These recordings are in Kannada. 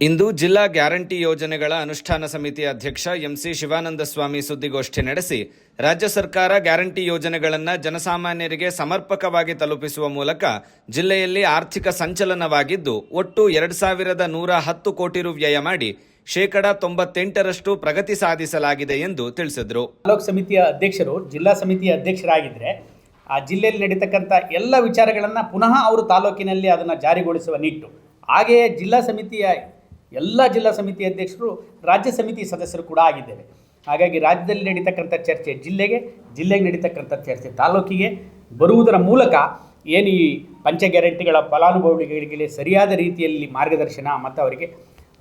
ಇಂದು ಜಿಲ್ಲಾ ಗ್ಯಾರಂಟಿ ಯೋಜನೆಗಳ ಅನುಷ್ಠಾನ ಸಮಿತಿ ಅಧ್ಯಕ್ಷ ಎಂಸಿ ಶಿವಾನಂದ ಸ್ವಾಮಿ ಸುದ್ದಿಗೋಷ್ಠಿ ನಡೆಸಿ ರಾಜ್ಯ ಸರ್ಕಾರ ಗ್ಯಾರಂಟಿ ಯೋಜನೆಗಳನ್ನು ಜನಸಾಮಾನ್ಯರಿಗೆ ಸಮರ್ಪಕವಾಗಿ ತಲುಪಿಸುವ ಮೂಲಕ ಜಿಲ್ಲೆಯಲ್ಲಿ ಆರ್ಥಿಕ ಸಂಚಲನವಾಗಿದ್ದು, ಒಟ್ಟು ಎರಡು ಸಾವಿರದ ನೂರ ಹತ್ತು ಕೋಟಿ ರು ವ್ಯಯ ಮಾಡಿ ಶೇಕಡ ತೊಂಬತ್ತೆಂಟರಷ್ಟು ಪ್ರಗತಿ ಸಾಧಿಸಲಾಗಿದೆ ಎಂದು ತಿಳಿಸಿದರು. ತಾಲೂಕು ಸಮಿತಿಯ ಅಧ್ಯಕ್ಷರು, ಜಿಲ್ಲಾ ಸಮಿತಿಯ ಅಧ್ಯಕ್ಷರಾಗಿದ್ದರೆ ಆ ಜಿಲ್ಲೆಯಲ್ಲಿ ನಡೀತಕ್ಕಂಥ ಎಲ್ಲ ವಿಚಾರಗಳನ್ನು ಪುನಃ ಅವರು ತಾಲೂಕಿನಲ್ಲಿ ಅದನ್ನು ಜಾರಿಗೊಳಿಸುವ ನಿಟ್ಟು. ಹಾಗೆಯೇ ಜಿಲ್ಲಾ ಸಮಿತಿಯ ಎಲ್ಲ ಜಿಲ್ಲಾ ಸಮಿತಿ ಅಧ್ಯಕ್ಷರು, ರಾಜ್ಯ ಸಮಿತಿ ಸದಸ್ಯರು ಕೂಡ ಆಗಿದ್ದೇವೆ. ಹಾಗಾಗಿ ರಾಜ್ಯದಲ್ಲಿ ನಡೀತಕ್ಕಂಥ ಚರ್ಚೆ ಜಿಲ್ಲೆಗೆ ಜಿಲ್ಲೆಗೆ ನಡೀತಕ್ಕಂಥ ಚರ್ಚೆ ತಾಲೂಕಿಗೆ ಬರುವುದರ ಮೂಲಕ ಏನು ಈ ಪಂಚ ಗ್ಯಾರಂಟಿಗಳ ಫಲಾನುಭವಿಗಳಿಗೆ ಸರಿಯಾದ ರೀತಿಯಲ್ಲಿ ಮಾರ್ಗದರ್ಶನ ಮತ್ತು ಅವರಿಗೆ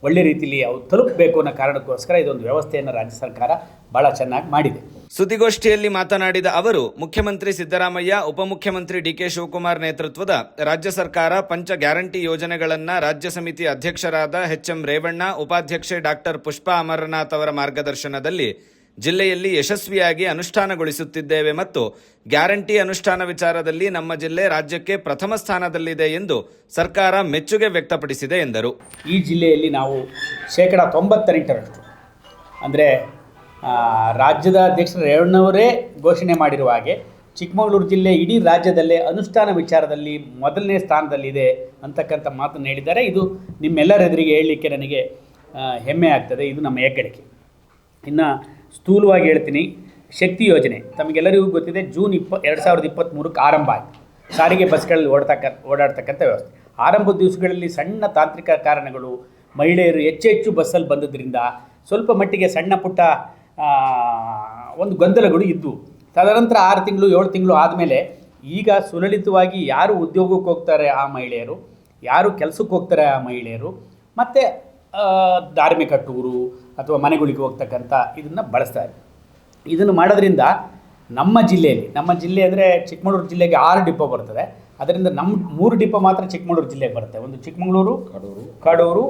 ಒಳ್ಳೆ ರೀತಿಯಲ್ಲಿ ಅವು ತಲುಪಬೇಕು ಅನ್ನೋ ಕಾರಣಕ್ಕೋಸ್ಕರ ಇದೊಂದು ವ್ಯವಸ್ಥೆಯನ್ನು ರಾಜ್ಯ ಸರ್ಕಾರ ಭಾಳ ಚೆನ್ನಾಗಿ ಮಾಡಿದೆ. ಸುದ್ದಿಗೋಷ್ಠಿಯಲ್ಲಿ ಮಾತನಾಡಿದ ಅವರು, ಮುಖ್ಯಮಂತ್ರಿ ಸಿದ್ದರಾಮಯ್ಯ, ಉಪಮುಖ್ಯಮಂತ್ರಿ ಡಿಕೆ ಶಿವಕುಮಾರ್ ನೇತೃತ್ವದ ರಾಜ್ಯ ಸರ್ಕಾರ ಪಂಚ ಗ್ಯಾರಂಟಿ ಯೋಜನೆಗಳನ್ನು ರಾಜ್ಯ ಸಮಿತಿ ಅಧ್ಯಕ್ಷರಾದ ಎಚ್ಎಂ ರೇವಣ್ಣ, ಉಪಾಧ್ಯಕ್ಷೆ ಡಾಕ್ಟರ್ ಪುಷ್ಪಾ ಅಮರನಾಥ್ ಅವರ ಮಾರ್ಗದರ್ಶನದಲ್ಲಿ ಜಿಲ್ಲೆಯಲ್ಲಿ ಯಶಸ್ವಿಯಾಗಿ ಅನುಷ್ಠಾನಗೊಳಿಸುತ್ತಿದ್ದೇವೆ ಮತ್ತು ಗ್ಯಾರಂಟಿ ಅನುಷ್ಠಾನ ವಿಚಾರದಲ್ಲಿ ನಮ್ಮ ಜಿಲ್ಲೆ ರಾಜ್ಯಕ್ಕೆ ಪ್ರಥಮ ಸ್ಥಾನದಲ್ಲಿದೆ ಎಂದು ಸರ್ಕಾರ ಮೆಚ್ಚುಗೆ ವ್ಯಕ್ತಪಡಿಸಿದೆ ಎಂದರು. ಈ ಜಿಲ್ಲೆಯಲ್ಲಿ ನಾವು ಶೇಕಡ ತೊಂಬತ್ತೆಂಟರಷ್ಟು ಅಂದರೆ ರಾಜ್ಯದ ಅಧ್ಯಕ್ಷರು ರೇವಣ್ಣವರೇ ಘೋಷಣೆ ಮಾಡಿರುವ ಹಾಗೆ ಚಿಕ್ಕಮಗಳೂರು ಜಿಲ್ಲೆ ಇಡೀ ರಾಜ್ಯದಲ್ಲೇ ಅನುಷ್ಠಾನ ವಿಚಾರದಲ್ಲಿ ಮೊದಲನೇ ಸ್ಥಾನದಲ್ಲಿದೆ ಅಂತಕ್ಕಂಥ ಮಾತನ್ನು ಹೇಳಿದ್ದಾರೆ. ಇದು ನಿಮ್ಮೆಲ್ಲರ ಎದುರಿಗೆ ಹೇಳಲಿಕ್ಕೆ ನನಗೆ ಹೆಮ್ಮೆ ಆಗ್ತದೆ. ಇದು ನಮ್ಮ ಹೆಗ್ಗಳಿಕೆ. ಇನ್ನು ಸ್ಥೂಲವಾಗಿ ಹೇಳ್ತೀನಿ, ಶಕ್ತಿ ಯೋಜನೆ ತಮಗೆಲ್ಲರಿಗೂ ಗೊತ್ತಿದೆ, ಜೂನ್ ಇಪ್ಪ, ಎರಡು ಸಾವಿರದ ಇಪ್ಪತ್ತ್ಮೂರಕ್ಕೆ ಆರಂಭ ಆಯಿತು. ಸಾರಿಗೆ ಬಸ್ಗಳಲ್ಲಿ ಓಡತಕ್ಕ, ಓಡಾಡ್ತಕ್ಕಂಥ ವ್ಯವಸ್ಥೆ. ಆರಂಭದ ದಿವಸಗಳಲ್ಲಿ ಸಣ್ಣ ತಾಂತ್ರಿಕ ಕಾರಣಗಳು, ಮಹಿಳೆಯರು ಹೆಚ್ಚು ಹೆಚ್ಚು ಬಸ್ಸಲ್ಲಿ ಬಂದದ್ರಿಂದ ಸ್ವಲ್ಪ ಮಟ್ಟಿಗೆ ಸಣ್ಣ ಪುಟ್ಟ ಒಂದು ಗೊಂದಲಗಳು ಇದ್ದವು ತದನಂತರ ಆರು ತಿಂಗಳು ಏಳು ತಿಂಗಳು ಆದಮೇಲೆ ಈಗ ಸುಲಲಿತವಾಗಿ ಯಾರು ಉದ್ಯೋಗಕ್ಕೆ ಹೋಗ್ತಾರೆ ಆ ಮಹಿಳೆಯರು ಯಾರು ಕೆಲಸಕ್ಕೆ ಹೋಗ್ತಾರೆ ಆ ಮಹಿಳೆಯರು ಮತ್ತು ಧಾರ್ಮಿಕ ಟೂರು ಅಥವಾ ಮನೆಗಳಿಗೆ ಹೋಗ್ತಕ್ಕಂಥ ಇದನ್ನು ಬಳಸ್ತಾರೆ. ಇದನ್ನು ಮಾಡೋದ್ರಿಂದ ನಮ್ಮ ಜಿಲ್ಲೆಯಲ್ಲಿ ನಮ್ಮ ಜಿಲ್ಲೆ ಅಂದರೆ ಚಿಕ್ಕಮಗಳೂರು ಜಿಲ್ಲೆಗೆ ಆರು ಡಿಪೋ ಬರ್ತದೆ. ಅದರಿಂದ ನಮ್ಮ ಮೂರು ಡಿಪೋ ಮಾತ್ರ ಚಿಕ್ಕಮಗಳೂರು ಜಿಲ್ಲೆಗೆ ಬರುತ್ತೆ. ಒಂದು ಚಿಕ್ಕಮಗಳೂರು ಕಡೂರು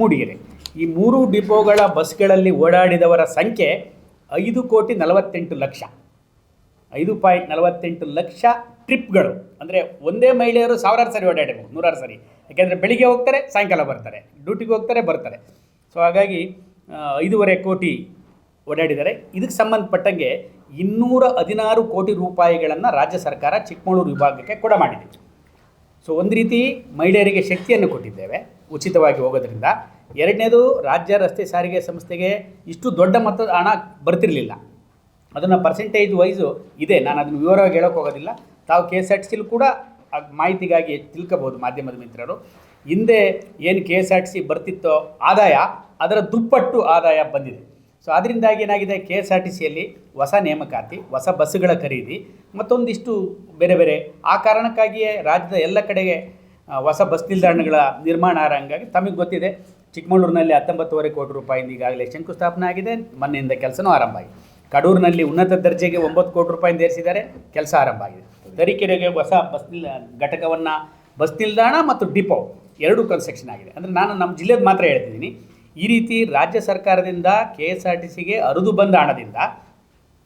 ಮೂಡಿಗೆರೆ. ಈ ಮೂರು ಡಿಪೋಗಳ ಬಸ್ಗಳಲ್ಲಿ ಓಡಾಡಿದವರ ಸಂಖ್ಯೆ ಐದು ಕೋಟಿ ನಲವತ್ತೆಂಟು ಲಕ್ಷ. ಐದು ಪಾಯಿಂಟ್ ನಲವತ್ತೆಂಟು ಲಕ್ಷ ಟ್ರಿಪ್ಗಳು. ಅಂದರೆ ಒಂದೇ ಮಹಿಳೆಯರು ಸಾವಿರಾರು ಸರಿ ಓಡಾಡಬೇಕು ನೂರಾರು ಸರಿ. ಯಾಕೆಂದರೆ ಬೆಳಿಗ್ಗೆ ಹೋಗ್ತಾರೆ, ಸಾಯಂಕಾಲ ಬರ್ತಾರೆ, ಡ್ಯೂಟಿಗೆ ಹೋಗ್ತಾರೆ, ಬರ್ತಾರೆ. ಸೊ ಹಾಗಾಗಿ ಐದೂವರೆ ಕೋಟಿ ಓಡಾಡಿದ್ದಾರೆ. ಇದಕ್ಕೆ ಸಂಬಂಧಪಟ್ಟಂಗೆ ಇನ್ನೂರ ಹದಿನಾರು ಕೋಟಿ ರೂಪಾಯಿಗಳನ್ನು ರಾಜ್ಯ ಸರ್ಕಾರ ಚಿಕ್ಕಮಗಳೂರು ವಿಭಾಗಕ್ಕೆ ಕೂಡ ಮಾಡಿದೆ. ಸೊ ಒಂದು ರೀತಿ ಮಹಿಳೆಯರಿಗೆ ಶಕ್ತಿಯನ್ನು ಕೊಟ್ಟಿದ್ದೇವೆ, ಉಚಿತವಾಗಿ ಹೋಗೋದ್ರಿಂದ. ಎರಡನೇದು ರಾಜ್ಯ ರಸ್ತೆ ಸಾರಿಗೆ ಸಂಸ್ಥೆಗೆ ಇಷ್ಟು ದೊಡ್ಡ ಮೊತ್ತದ ಹಣ ಬರ್ತಿರಲಿಲ್ಲ. ಅದನ್ನು ಪರ್ಸೆಂಟೇಜ್ ವೈಸು ಇದೆ. ನಾನು ಅದನ್ನು ವಿವರವಾಗಿ ಹೇಳೋಕೆ ಹೋಗೋದಿಲ್ಲ. ತಾವು ಕೆ ಎಸ್ ಆರ್ ಟಿ ಸಿಲಿ ಕೂಡ ಮಾಹಿತಿಗಾಗಿ ತಿಳ್ಕೊಬೋದು ಮಾಧ್ಯಮದ ಮಿತ್ರರು. ಹಿಂದೆ ಏನು K S R T C ಬರ್ತಿತ್ತೋ ಆದಾಯ, ಅದರ ದುಪ್ಪಟ್ಟು ಆದಾಯ ಬಂದಿದೆ. ಸೊ ಅದರಿಂದಾಗಿ ಏನಾಗಿದೆ? ಕೆ ಎಸ್ ಆರ್ ಟಿ ಸಿಯಲ್ಲಿ ಹೊಸ ನೇಮಕಾತಿ, ಹೊಸ ಬಸ್ಸುಗಳ ಖರೀದಿ, ಮತ್ತೊಂದಿಷ್ಟು ಬೇರೆ ಬೇರೆ. ಆ ಕಾರಣಕ್ಕಾಗಿಯೇ ರಾಜ್ಯದ ಎಲ್ಲ ಕಡೆಗೆ ಹೊಸ ಬಸ್ ನಿಲ್ದಾಣಗಳ ನಿರ್ಮಾಣ ಹಂಗಾಗಿ ತಮಗೆ ಗೊತ್ತಿದೆ. ಚಿಕ್ಕಮಗಳೂರಿನಲ್ಲಿ ಹತ್ತೊಂಬತ್ತುವರೆ ಕೋಟಿ ರೂಪಾಯಿಂದ ಈಗಾಗಲೇ ಶಂಕುಸ್ಥಾಪನೆ ಆಗಿದೆ. ಮೊನ್ನೆಯಿಂದ ಕೆಲಸನೂ ಆರಂಭ ಆಗಿದೆ. ಕಡೂರಿನಲ್ಲಿ ಉನ್ನತ ದರ್ಜೆಗೆ ಒಂಬತ್ತು ಕೋಟಿ ರೂಪಾಯಿಂದ ಏರಿಸಿದ್ದಾರೆ. ಕೆಲಸ ಆರಂಭ ಆಗಿದೆ. ತರೀಕೆರೆಗೆ ಹೊಸ ಬಸ್ ನಿಲ್, ಘಟಕವನ್ನು ಬಸ್ ನಿಲ್ದಾಣ ಮತ್ತು ಡಿಪೋ ಎರಡೂ ಕನ್ಸ್ಟ್ರಕ್ಷನ್ ಆಗಿದೆ. ಅಂದರೆ ನಾನು ನಮ್ಮ ಜಿಲ್ಲೆದು ಮಾತ್ರ ಹೇಳ್ತಿದ್ದೀನಿ. ಈ ರೀತಿ ರಾಜ್ಯ ಸರ್ಕಾರದಿಂದ ಕೆ ಎಸ್ ಆರ್ ಟಿ ಸಿಗೆ ಅರಿದು ಬಂದ ಹಣದಿಂದ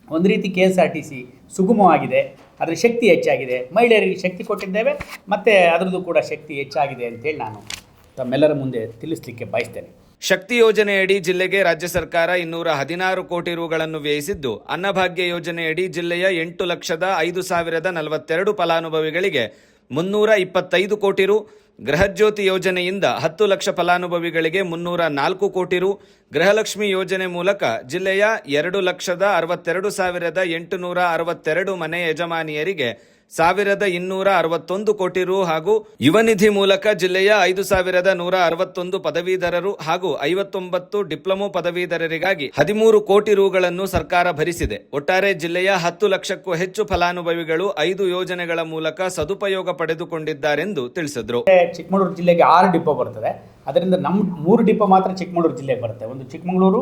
ಒಂದು ರೀತಿ K S R T C ಸುಗಮವಾಗಿದೆ. ಅದರ ಶಕ್ತಿ ಹೆಚ್ಚಾಗಿದೆ. ಮಹಿಳೆಯರಿಗೆ ಶಕ್ತಿ ಕೊಟ್ಟಿದ್ದೇವೆ. ಮತ್ತು ಅದರದ್ದು ಕೂಡ ಶಕ್ತಿ ಹೆಚ್ಚಾಗಿದೆ ಅಂತೇಳಿ ನಾನು ತಮ್ಮೆಲ್ಲರ ಮುಂದೆ ತಿಳಿಸಲಿಕ್ಕೆ ಬಯಸ್ತೇನೆ. ಶಕ್ತಿ ಯೋಜನೆಯಡಿ ಜಿಲ್ಲೆಗೆ ರಾಜ್ಯ ಸರ್ಕಾರ ಇನ್ನೂರ ಹದಿನಾರು ಕೋಟಿ ರುಗಳನ್ನು ವ್ಯಯಿಸಿದ್ದು, ಅನ್ನಭಾಗ್ಯ ಯೋಜನೆಯಡಿ ಜಿಲ್ಲೆಯ ಎಂಟು ಲಕ್ಷದ ಐದು ಸಾವಿರದ ನಲವತ್ತೆರಡು ಫಲಾನುಭವಿಗಳಿಗೆ ಮುನ್ನೂರ ಇಪ್ಪತ್ತೈದು ಕೋಟಿ ರು, ಗೃಹಜ್ಯೋತಿ ಯೋಜನೆಯಿಂದ ಹತ್ತು ಲಕ್ಷ ಫಲಾನುಭವಿಗಳಿಗೆ ಮುನ್ನೂರ ನಾಲ್ಕು ಕೋಟಿ ರು, ಗೃಹಲಕ್ಷ್ಮಿ ಯೋಜನೆ ಮೂಲಕ ಜಿಲ್ಲೆಯ ಎರಡು ಲಕ್ಷದ ಅರವತ್ತೆರಡು ಸಾವಿರದ ಎಂಟುನೂರ ಅರವತ್ತೆರಡು ಮನೆ ಯಜಮಾನಿಯರಿಗೆ ಸಾವಿರದ ಇನ್ನೂರ ಅರವತ್ತೊಂದು ಕೋಟಿ ರು ಹಾಗೂ ಯುವ ನಿಧಿ ಮೂಲಕ ಜಿಲ್ಲೆಯ ಐದು ಸಾವಿರದ ನೂರ ಅರವತ್ತೊಂದು ಪದವೀಧರರು ಹಾಗೂ ಐವತ್ತೊಂಬತ್ತು ಡಿಪ್ಲೊಮೊ ಪದವೀಧರರಿಗಾಗಿ ಹದಿಮೂರು ಕೋಟಿ ರುಗಳನ್ನು ಸರ್ಕಾರ ಭರಿಸಿದೆ. ಒಟ್ಟಾರೆ ಜಿಲ್ಲೆಯ ಹತ್ತು ಲಕ್ಷಕ್ಕೂ ಹೆಚ್ಚು ಫಲಾನುಭವಿಗಳು ಐದು ಯೋಜನೆಗಳ ಮೂಲಕ ಸದುಪಯೋಗ ಪಡೆದುಕೊಂಡಿದ್ದಾರೆಂದು ತಿಳಿಸಿದರು. ಚಿಕ್ಕಮಗಳೂರು ಜಿಲ್ಲೆಗೆ ಆರು ಡಿಪೋ ಬರ್ತದೆ. ಅದರಿಂದ ನಮ್ಮ ಮೂರು ಡಿಪೋ ಮಾತ್ರ ಚಿಕ್ಕಮಗಳೂರು ಜಿಲ್ಲೆಗೆ ಬರುತ್ತೆ. ಒಂದು ಚಿಕ್ಕಮಗಳೂರು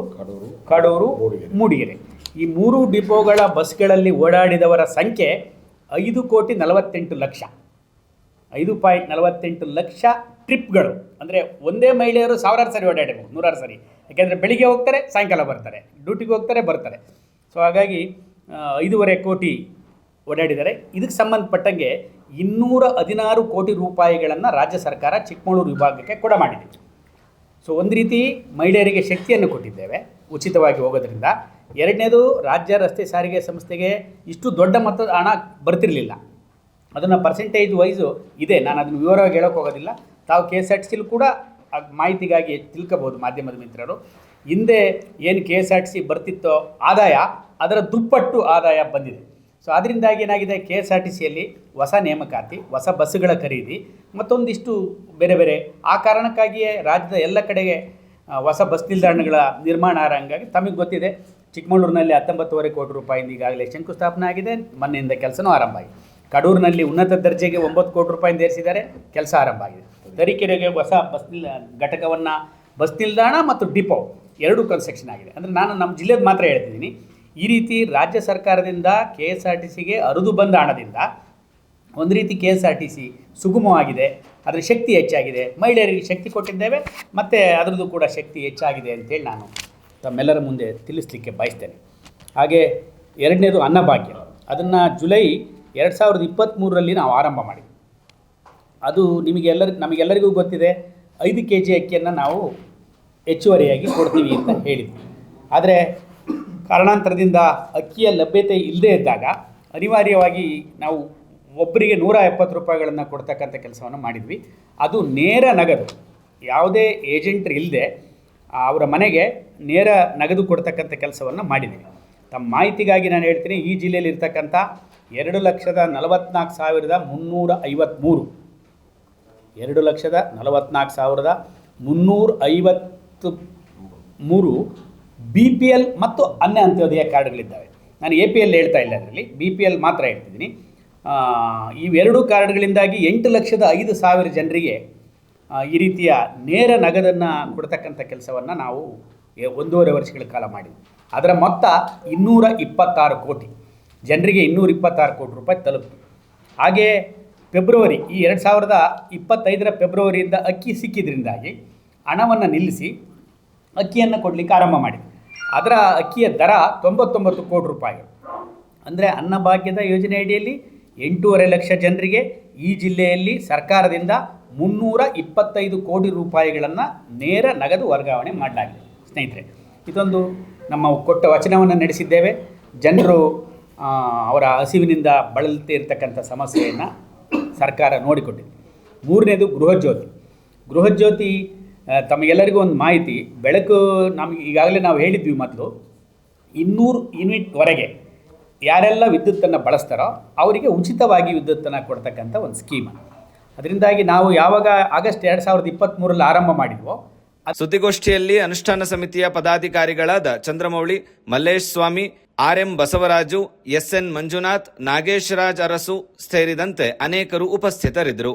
ಕಡೂರು ಮೂಡಿಗೆರೆ. ಈ ಮೂರು ಡಿಪೋಗಳ ಬಸ್ಗಳಲ್ಲಿ ಓಡಾಡಿದವರ ಸಂಖ್ಯೆ ಐದು ಕೋಟಿ ನಲವತ್ತೆಂಟು ಲಕ್ಷ. ಐದು ಪಾಯಿಂಟ್ ನಲವತ್ತೆಂಟು ಲಕ್ಷ ಟ್ರಿಪ್ಗಳು. ಅಂದರೆ ಒಂದೇ ಮಹಿಳೆಯರು ಸಾವಿರಾರು ಸರಿ ಓಡಾಡಬೇಕು ನೂರಾರು ಸರಿ. ಯಾಕೆಂದರೆ ಬೆಳಿಗ್ಗೆ ಹೋಗ್ತಾರೆ, ಸಾಯಂಕಾಲ ಬರ್ತಾರೆ. ಡ್ಯೂಟಿಗೆ ಹೋಗ್ತಾರೆ, ಬರ್ತಾರೆ. ಸೊ ಹಾಗಾಗಿ ಐದೂವರೆ ಕೋಟಿ ಓಡಾಡಿದ್ದಾರೆ. ಇದಕ್ಕೆ ಸಂಬಂಧಪಟ್ಟಂಗೆ ಇನ್ನೂರ ಹದಿನಾರು ಕೋಟಿ ರೂಪಾಯಿಗಳನ್ನು ರಾಜ್ಯ ಸರ್ಕಾರ ಚಿಕ್ಕಮಗಳೂರು ವಿಭಾಗಕ್ಕೆ ಕೂಡ ಮಾಡಿದೆ. ಸೊ ಒಂದು ರೀತಿ ಮಹಿಳೆಯರಿಗೆ ಶಕ್ತಿಯನ್ನು ಕೊಟ್ಟಿದ್ದೇವೆ, ಉಚಿತವಾಗಿ ಹೋಗೋದ್ರಿಂದ. ಎರಡನೇದು ರಾಜ್ಯ ರಸ್ತೆ ಸಾರಿಗೆ ಸಂಸ್ಥೆಗೆ ಇಷ್ಟು ದೊಡ್ಡ ಮೊತ್ತದ ಹಣ ಬರ್ತಿರಲಿಲ್ಲ. ಅದನ್ನು ಪರ್ಸೆಂಟೇಜ್ ವೈಸು ಇದೆ. ನಾನು ಅದನ್ನು ವಿವರವಾಗಿ ಹೇಳೋಕೆ ಹೋಗೋದಿಲ್ಲ. ತಾವು ಕೆ ಎಸ್ ಆರ್ ಟಿ ಕೂಡ ಮಾಹಿತಿಗಾಗಿ ತಿಳ್ಕೋಬೋದು ಮಾಧ್ಯಮದ ಮಿತ್ರರು. ಹಿಂದೆ ಏನು K S R T C ಬರ್ತಿತ್ತೋ ಆದಾಯ, ಅದರ ದುಪ್ಪಟ್ಟು ಆದಾಯ ಬಂದಿದೆ. ಸೊ ಅದರಿಂದಾಗಿ ಏನಾಗಿದೆ? ಕೆ ಎಸ್ ಆರ್ ಟಿ ಸಿಯಲ್ಲಿ ಹೊಸ ನೇಮಕಾತಿ, ಹೊಸ ಬಸ್ಸುಗಳ ಖರೀದಿ, ಮತ್ತೊಂದಿಷ್ಟು ಬೇರೆ ಬೇರೆ. ಆ ಕಾರಣಕ್ಕಾಗಿಯೇ ರಾಜ್ಯದ ಎಲ್ಲ ಕಡೆಗೆ ಹೊಸ ಬಸ್ ನಿಲ್ದಾಣಗಳ ನಿರ್ಮಾಣ ಹಂಗಾಗಿ ತಮಗೆ ಗೊತ್ತಿದೆ. ಚಿಕ್ಕಮಗಳೂರಿನಲ್ಲಿ ಹತ್ತೊಂಬತ್ತುವರೆ ಕೋಟಿ ರೂಪಾಯಿಂದ ಈಗಾಗಲೇ ಶಂಕುಸ್ಥಾಪನೆ ಆಗಿದೆ. ಮೊನ್ನೆಯಿಂದ ಕೆಲಸನೂ ಆರಂಭ ಆಗಿದೆ. ಕಡೂರಿನಲ್ಲಿ ಉನ್ನತ ದರ್ಜೆಗೆ ಒಂಬತ್ತು ಕೋಟಿ ರೂಪಾಯಿಂದ ಏರಿಸಿದ್ದಾರೆ. ಕೆಲಸ ಆರಂಭ ಆಗಿದೆ. ತರೀಕೆರೆಗೆ ಹೊಸ ಬಸ್ ನಿಲ್, ಘಟಕವನ್ನು ಬಸ್ ನಿಲ್ದಾಣ ಮತ್ತು ಡಿಪೋ ಎರಡೂ ಕನ್ಸ್ಟ್ರಕ್ಷನ್ ಆಗಿದೆ. ಅಂದರೆ ನಾನು ನಮ್ಮ ಜಿಲ್ಲೆದು ಮಾತ್ರ ಹೇಳ್ತಿದ್ದೀನಿ. ಈ ರೀತಿ ರಾಜ್ಯ ಸರ್ಕಾರದಿಂದ ಕೆ ಎಸ್ ಆರ್ ಟಿ ಸಿಗೆ ಅರಿದು ಬಂದ ಹಣದಿಂದ ಒಂದು ರೀತಿ K S R T C ಸುಗಮವಾಗಿದೆ. ಅದರ ಶಕ್ತಿ ಹೆಚ್ಚಾಗಿದೆ. ಮಹಿಳೆಯರಿಗೆ ಶಕ್ತಿ ಕೊಟ್ಟಿದ್ದೇವೆ. ಮತ್ತು ಅದರದ್ದು ಕೂಡ ಶಕ್ತಿ ಹೆಚ್ಚಾಗಿದೆ ಅಂತೇಳಿ ನಾನು ತಮ್ಮೆಲ್ಲರ ಮುಂದೆ ತಿಳಿಸ್ಲಿಕ್ಕೆ ಬಯಸ್ತೇನೆ. ಹಾಗೆ ಎರಡನೇದು ಅನ್ನಭಾಗ್ಯ. ಅದನ್ನು ಜುಲೈ ಎರಡು ಸಾವಿರದ ಇಪ್ಪತ್ತ್ಮೂರರಲ್ಲಿ ನಾವು ಆರಂಭ ಮಾಡಿದ್ವಿ. ಅದು ನಿಮಗೆಲ್ಲರ ನಮಗೆಲ್ಲರಿಗೂ ಗೊತ್ತಿದೆ, ಐದು ಕೆ ಜಿ ಅಕ್ಕಿಯನ್ನು ನಾವು ಹೆಚ್ಚುವರಿಯಾಗಿ ಕೊಡ್ತೀವಿ ಅಂತ ಹೇಳಿದ್ವಿ. ಆದರೆ ಕಾರಣಾಂತರದಿಂದ ಅಕ್ಕಿಯ ಲಭ್ಯತೆ ಇಲ್ಲದೇ ಇದ್ದಾಗ ಅನಿವಾರ್ಯವಾಗಿ ನಾವು ಒಬ್ಬರಿಗೆ ನೂರ ಎಪ್ಪತ್ತು ರೂಪಾಯಿಗಳನ್ನು ಕೊಡ್ತಕ್ಕಂಥ ಕೆಲಸವನ್ನು ಮಾಡಿದ್ವಿ. ಅದು ನೇರ ನಗದು. ಯಾವುದೇ ಏಜೆಂಟ್ರು ಇಲ್ಲದೆ ಅವರ ಮನೆಗೆ ನೇರ ನಗದು ಕೊಡ್ತಕ್ಕಂಥ ಕೆಲಸವನ್ನು ಮಾಡಿದ್ದೀನಿ ತಮ್ಮ ಮಾಹಿತಿಗಾಗಿ ನಾನು ಹೇಳ್ತೀನಿ, ಈ ಜಿಲ್ಲೆಯಲ್ಲಿ ಇರ್ತಕ್ಕಂಥ ಎರಡು ಲಕ್ಷದ ನಲವತ್ನಾಲ್ಕು ಸಾವಿರದ ಮುನ್ನೂರ ಐವತ್ತ್ಮೂರು ಎರಡು ಲಕ್ಷದ ನಲವತ್ನಾಲ್ಕು ಸಾವಿರದ ಮುನ್ನೂರ ಐವತ್ತು ಮೂರು ಬಿ ಪಿ ಎಲ್ ಮತ್ತು ಅನ್ಯ ಅಂತ್ಯೋದಯ ಕಾರ್ಡ್ಗಳಿದ್ದಾವೆ. ನಾನು ಎ ಪಿ ಎಲ್ ಹೇಳ್ತಾ ಇಲ್ಲ ಅದರಲ್ಲಿ, ಬಿ ಪಿ ಎಲ್ ಮಾತ್ರ ಹೇಳ್ತಿದ್ದೀನಿ. ಇವೆರಡೂ ಕಾರ್ಡ್ಗಳಿಂದಾಗಿ ಎಂಟು ಲಕ್ಷದ ಐದು ಸಾವಿರ ಜನರಿಗೆ ಈ ರೀತಿಯ ನೇರ ನಗದನ್ನು ಕೊಡ್ತಕ್ಕಂಥ ಕೆಲಸವನ್ನು ನಾವು ಒಂದೂವರೆ ವರ್ಷಗಳ ಕಾಲ ಮಾಡಿದ್ವಿ. ಅದರ ಮೊತ್ತ ಇನ್ನೂರ ಇಪ್ಪತ್ತಾರು ಕೋಟಿ. ಜನರಿಗೆ ಇನ್ನೂರ ಇಪ್ಪತ್ತಾರು ಕೋಟಿ ರೂಪಾಯಿ ತಲುಪಿತು. ಹಾಗೆ ಫೆಬ್ರವರಿ, ಈ ಎರಡು ಸಾವಿರದ ಇಪ್ಪತ್ತೈದರ ಫೆಬ್ರವರಿಯಿಂದ ಅಕ್ಕಿ ಸಿಕ್ಕಿದ್ರಿಂದಾಗಿ ಹಣವನ್ನು ನಿಲ್ಲಿಸಿ ಅಕ್ಕಿಯನ್ನು ಕೊಡಲಿಕ್ಕೆ ಆರಂಭ ಮಾಡಿದೆ ಅದರ ಅಕ್ಕಿಯ ದರ ತೊಂಬತ್ತೊಂಬತ್ತು ಕೋಟಿ ರೂಪಾಯಿ. ಅಂದರೆ ಅನ್ನಭಾಗ್ಯದ ಯೋಜನೆ ಅಡಿಯಲ್ಲಿ ಎಂಟೂವರೆ ಲಕ್ಷ ಜನರಿಗೆ ಈ ಜಿಲ್ಲೆಯಲ್ಲಿ ಸರ್ಕಾರದಿಂದ ಮುನ್ನೂರ ಇಪ್ಪತ್ತೈದು ಕೋಟಿ ರೂಪಾಯಿಗಳನ್ನು ನೇರ ನಗದು ವರ್ಗಾವಣೆ ಮಾಡಲಾಗಿದೆ. ಸ್ನೇಹಿತರೆ, ಇದೊಂದು ನಮ್ಮ ಕೊಟ್ಟ ವಚನವನ್ನು ನಡೆಸಿದ್ದೇವೆ. ಜನರು ಅವರ ಹಸಿವಿನಿಂದ ಬಳಲ್ತಿರ್ತಕ್ಕಂಥ ಸಮಸ್ಯೆಯನ್ನು ಸರ್ಕಾರ ನೋಡಿಕೊಟ್ಟಿದೆ. ಮೂರನೇದು ಗೃಹಜ್ಯೋತಿ. ಗೃಹಜ್ಯೋತಿ ತಮಗೆಲ್ಲರಿಗೂ ಒಂದು ಮಾಹಿತಿ. ಬೆಳಕು ನಮಗೆ ಈಗಾಗಲೇ ನಾವು ಹೇಳಿದ್ವಿ ಮೊದಲು, ಇನ್ನೂರು ಯೂನಿಟ್ವರೆಗೆ ಯಾರೆಲ್ಲ ವಿದ್ಯುತ್ತನ್ನು ಬಳಸ್ತಾರೋ ಅವರಿಗೆ ಉಚಿತವಾಗಿ ವಿದ್ಯುತ್ತನ್ನು ಕೊಡ್ತಕ್ಕಂಥ ಒಂದು ಸ್ಕೀಮ್ ಅದರಿಂದಾಗಿ ನಾವು ಯಾವಾಗ ಆಗಸ್ಟ್ ಎರಡು ಸಾವಿರದ ಇಪ್ಪತ್ತ್ಮೂರಲ್ಲಿ ಆರಂಭ ಮಾಡಿದ್ವೋ ಸುದ್ದಿಗೋಷ್ಠಿಯಲ್ಲಿ ಅನುಷ್ಠಾನ ಸಮಿತಿಯ ಪದಾಧಿಕಾರಿಗಳಾದ Chandramouli, Mallesh Swamy, R M Basavaraju, S N Manjunath, Nagesh Raj Arasu ಸೇರಿದಂತೆ ಅನೇಕರು ಉಪಸ್ಥಿತರಿದ್ದರು.